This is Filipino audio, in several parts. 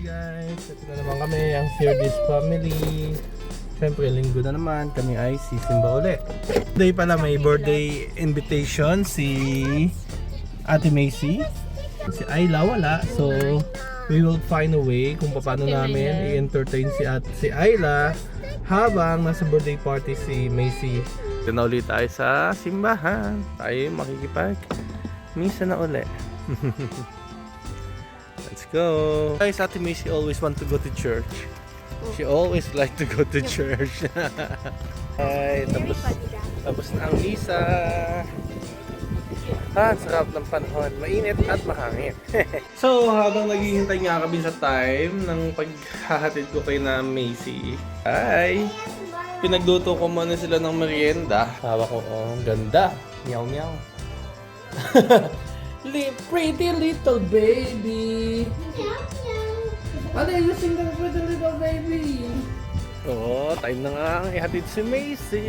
Hi guys, ito na naman kami ang Fearless Family. Siyempre, linggo na naman, kami ay sisimba ulit. Today pala may birthday invitation si Ate Macy. Si Ayla wala, so we will find a way kung paano namin i-entertain si, at si Ayla habang nasa birthday party si Macy. Ito na ulit tayo sa simbahan. Tayo makikipag misa na ulit. Go. Guys, Ate Macy always want to go to church. She always like to go to church. Ay, tapos, tapos na ang misa. Ah, sarap ng panahon. Mainit at mahangin. so, habang naghihintay nga kami sa time ng paghahatid ko kay na Macy, ay, pinagluto ko muna sila ng merienda. Hawak ko, oh, ang ganda. Meow meow. Li- pretty little baby. Ano yung single pretty little baby? Oo, time na nga ang ihatid si Macy.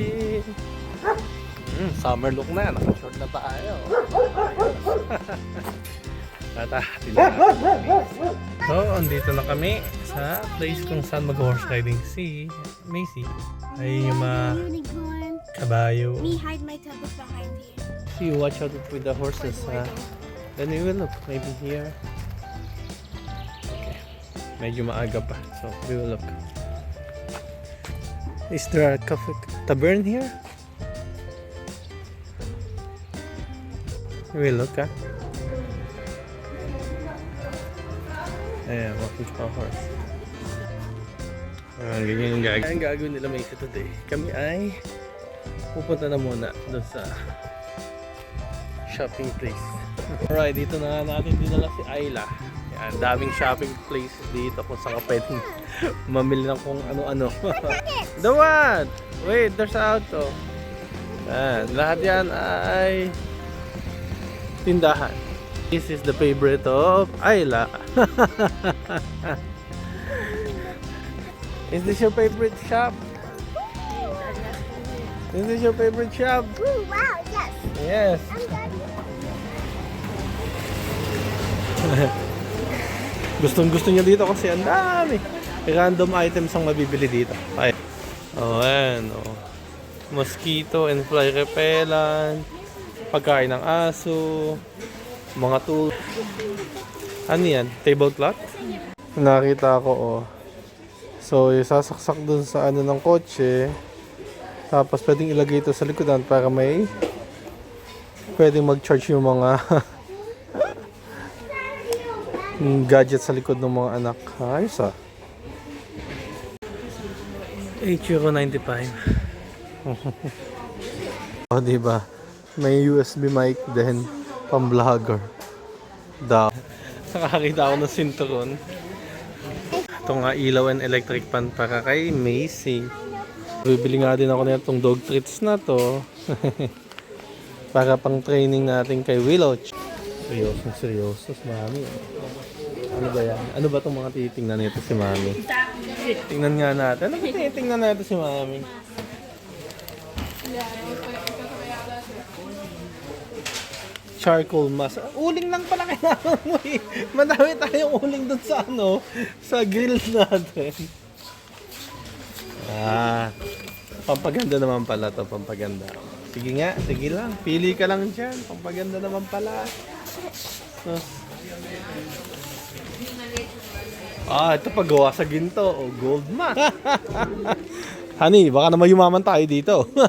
Mm, summer look na, naka-short na tayo. Macy. So, andito na kami sa place kung saan mag-horse riding si Macy. Ay yung mga kabayo. Me hide my tablet behind here. You watch out with the horses, ha? Then we will look, maybe here. Okay. Medyo maaga pa, so we will look. Is there a cafe tavern here? We will look, ha? Ayan, walking to a horse. Ah, ganyan yung gagawin. Ang gagawin nila may today. Kami ay pupunta na muna doon sa shopping place. Alright, dito na nga natin dinala si Ayla. Yan, daming shopping place dito kung saan ka pwedeng mamili ng kung ano-ano. The what? Wait, there's a auto. Yan, lahat yan ay tindahan. This is the favorite of Ayla. is this your favorite shop? Is this your favorite shop? Ooh, wow, yes. Yes. Gustong gusto niya dito kasi ang dami. Random items ang mabibili dito. Ay. Oh, ayan. Oh. Mosquito and fly repellent. Pagkain ng aso. Mga tool. Ano yan? Tablecloth? Nakita ko oh. So, isasaksak dun sa ano ng kotse. Tapos pwedeng ilagay ito sa likodan para may pwedeng mag-charge yung mga yung gadget sa likod ng mga anak. Ayos ah. 8 euro 95. oh, diba? May USB mic din. Pang vlogger. Daw. Nakakita ako ng sinturon. Ito nga ilaw and electric fan para kay Macy. Bibili nga din ako na itong dog treats na to. para pang training natin kay Willow. Seryoso, seryoso, mami. Ano ba yan? Ano ba itong mga titingnan nito si mami? Tingnan nga natin. Ano ba tinitingnan natin si mami? Charcoal mask. Uling lang pala kailangan mo eh. Madami tayong uling dun sa ano, sa grill natin. Ah, pampaganda naman pala to, pampaganda. Sige nga, sige lang. Pili ka lang dyan. Pampaganda naman pala. Ah. Ah, ito paggawa sa ginto. O, gold mask. Honey, baka naman yumaman tayo dito.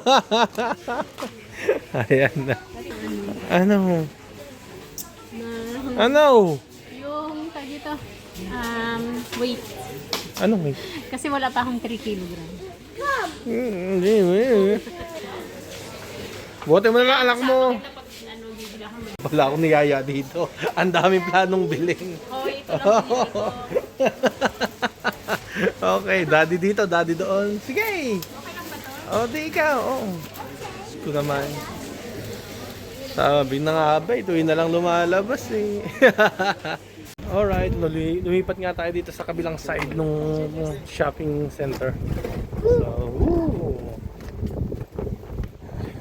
Ayan na. Ano? Ano? Yung tag dito, um, wait. Ano may? Kasi wala pa akong 3 kilogram. Hmm, Hindi, hindi. Buti mo na lang anak mo. Wala akong niyaya dito. Ang daming planong biling. Oh, ito lang. okay, daddy dito, daddy doon. Sige! O, di ikaw. Oh. Ko naman. Sabi na nga ba, ito yun na lang lumalabas eh. Alright, lumi- lumipat nga tayo dito sa kabilang side ng shopping center. So, woo!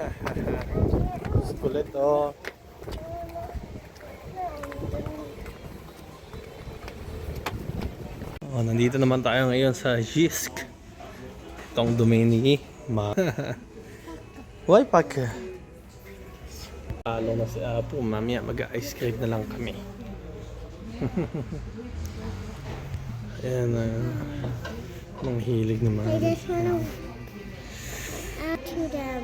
Kulit oh. Nandito naman tayo ngayon sa Jisk. Itong domain ni Ma. Why pak? Alo na si Apo. Mamaya mag-ice cream na lang kami. Ayan na. Ang hilig naman. I just want to add to them.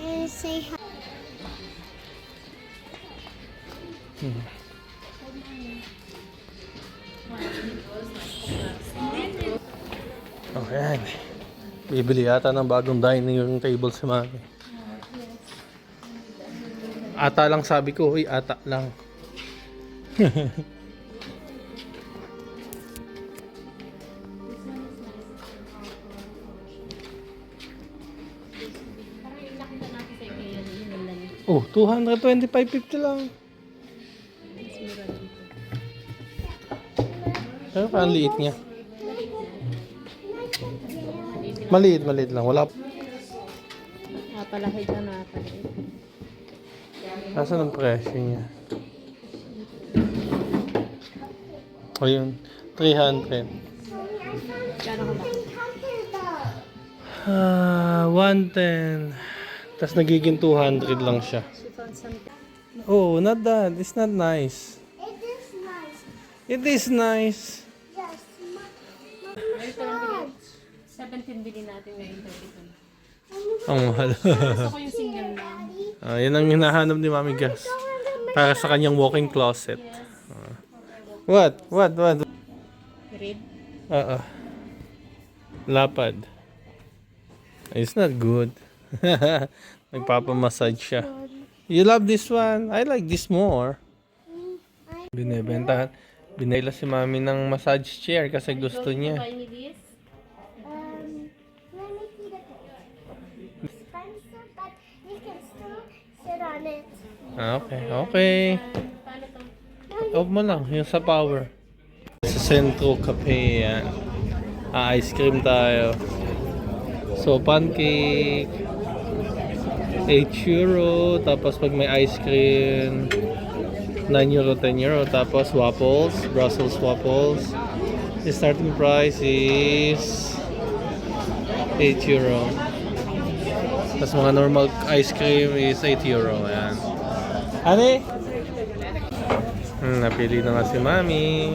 And say hi. Oh, ayan. Bibili yata ng bagong dining table si Mami. Ata lang sabi ko, uy, ata lang. Oh, 225.50 lang. Pero parang liit niya. Maliit, maliit lang. Wala. Ah, palaki dyan na palaki. Nasaan ang presyo niya? Ayun, 300. Kano ko ba? Ah, 110. Tapos nagiging 200 lang siya. She found something. Oh, not that. It's not nice. It is nice. It is nice. Yes. Bigyan. 17 bilhin natin ngayon 32. Ang mahal. Gusto ko yung single lang. Ah, yan ang hinahanap ni Mami Gas. Para sa kanyang walking closet. Ah. What? What? What? Red. Oo. Lapad. It's not good. Nagpapamassage siya. You love this one? I like this more. Binibentahan. Binila si Mami ng massage chair kasi gusto niya. Buy me this. Ah, Okay, okay. Off mo lang, yung sa power. Sa Centro Cafe yan. Ah, ice cream tayo. So, pancake. 8 euro. Tapos pag may ice cream, 9 euro, 10 euro. Tapos waffles, Brussels waffles. The starting price is 8 euro. Tapos mga normal ice cream is 8 euro. Ayan. Ani? Hmm, napili na nga si Mami.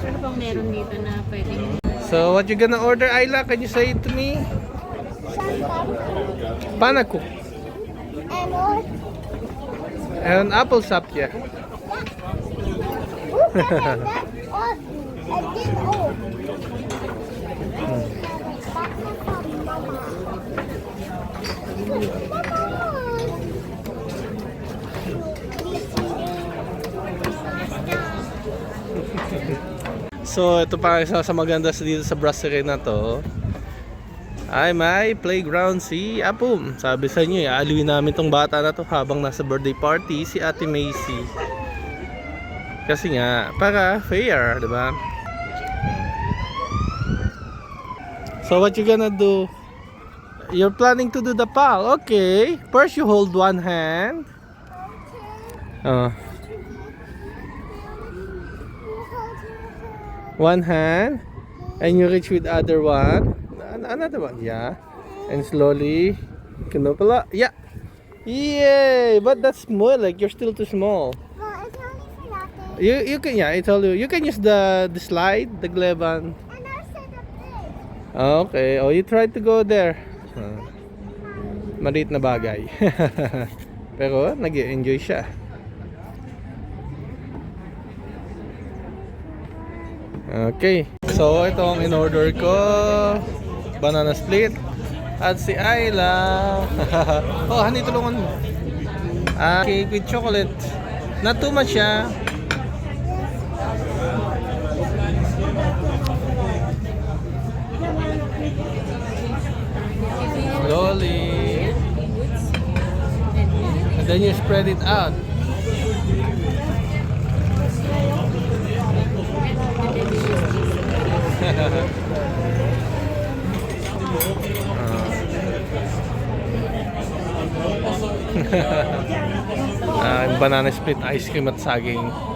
Ano bang meron dito na pwedeng So, what you gonna order, Ayla? Can you say it to me? What? And apple sap, yeah. Ooh, that, that, that, oh, a big O. So, ito pa isa sa maganda sa dito sa brasserie na to. Ay, may playground si Apum. Sabi sa inyo, iaalawin namin tong bata na to habang nasa birthday party si Ate Macy. Kasi nga, para fair, di ba? So, what you gonna do? You're planning to do the pal. Okay. First, you hold one hand. Oh. One hand. And you reach with other one. An- Another one. Yeah. And slowly. Kinopala. Yeah. Yay! But that's more like you're still too small. Well, it's only for nothing. You you can yeah, I told you. You can use the the slide, the gleban. And I said up this. Okay. Oh, you tried to go there. Ah. Maliit na bagay. Pero nag enjoy siya. Okay. So, ito ang in-order ko. Banana split. At si Ayla. oh, honey, tulungan mo. Ah, cake with chocolate. Not too much, ah. Slowly. And then you spread it out. Ah, banana split ice cream at saging.